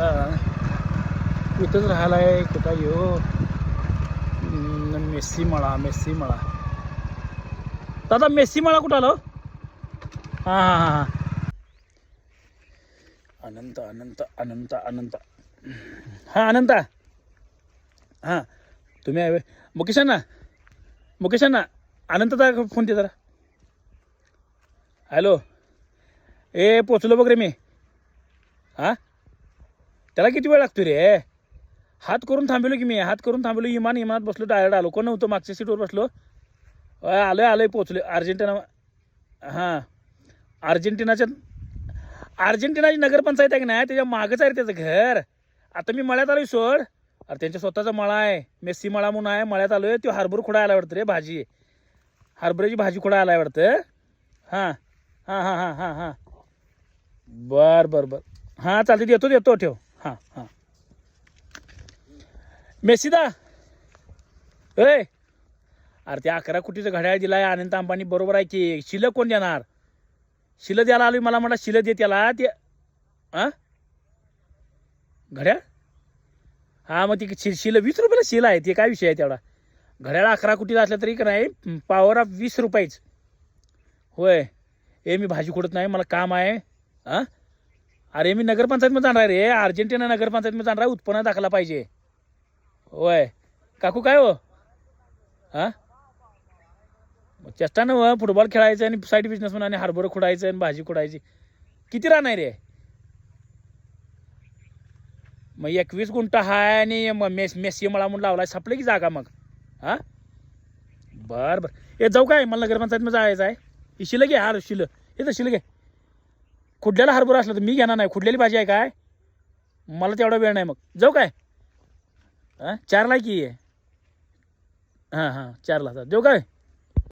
आला इथंच राहायला आहे कुठं येऊ मेस्सी मळा मेस्सी मळा. दादा मेस्सी मळा कुठं आलो? हां हां हां हां. अनंत अनंत अनंत अनंत. हां अनंता. हां तुम्ही आहे. मुकेश अण्णा मुकेश अण्णा अनंतदा फोन दे जरा. हॅलो. ए पोचलो बघ रे मी. हां? त्याला किती वेळ लागतो रे? हात करून थांबलो की मी हात करून थांबलो इमान इमानात बसलो डायरेक्ट आलो. कोण नव्हतं मागच्या सीटवर बसलो? आलोय आलोय पोचलो अर्जेंटिना हां. अर्जेंटिनाच्या अर्जेंटिनाची नगरपंचायत आहे की नाही? त्याच्या मागंच आहे त्याचं घर. आता मी मळ्यात आलोय सोड. अरे त्यांच्या स्वतःचा मळा आहे. मेस्सी मळा म्हणून आहे. मळ्यात आलोय तो हार्बर खुडा आला वाटतं रे भाजी. हार्बरची भाजी खुडा आला वाटतं. हां. हां हां हां हां हां. बर बर बर. हां चालते येतो येतो ठेव. हां हां. मेस्सीदा! अय अरे ते अकरा कोटीचं घड्याळ दिलाय अनंत अंबानी. बरोबर आहे की? शिलं कोण देणार? शिलं द्यायला आलो मला म्हणा शिलं दे त्याला. ते हां घड्याळ? हां मग ती शि शिलं वीस रुपयाला शिलं आहे ते काय विषय आहे तेवढा? घड्याळ अकरा कोटीला असलं तरी का नाही पॉवर ऑफ वीस रुपयाच. होय. ए मी भाजी खोडत नाही मला काम आहे. हां अरे मी नगरपंचायतमध्ये जाणार रे. अर्जेंटिना नगरपंचायतमध्ये जाणार आहे. उत्पन्न दाखला पाहिजे. होय. काकू काय हो? हां? चेष्टानं चेष्टा फुटबॉल खेळायचं आणि साईड बिझनेस म्हणून आणि हार्बर खुडायचं आणि भाजी खुडायची. किती राहणार रे? मग एकवीस गुंठा हाय आणि मग मेस मेसी मला म्हणून लावला सापले की जागा मग. हां? बरं बरं. ए जाऊ काय? मला नगरपंचायतमध्ये जायचं आहे इशिलं शिलं घे हार शिलं. हे तर शिलं घे. खुडल्याला हरभरा असला तर मी घेणार नाही. खुडलेली भाजी आहे काय? मला तेवढा वेळ नाही मग. जाऊ काय? हां चारला की? आहे हां हां चारला जाऊ काय?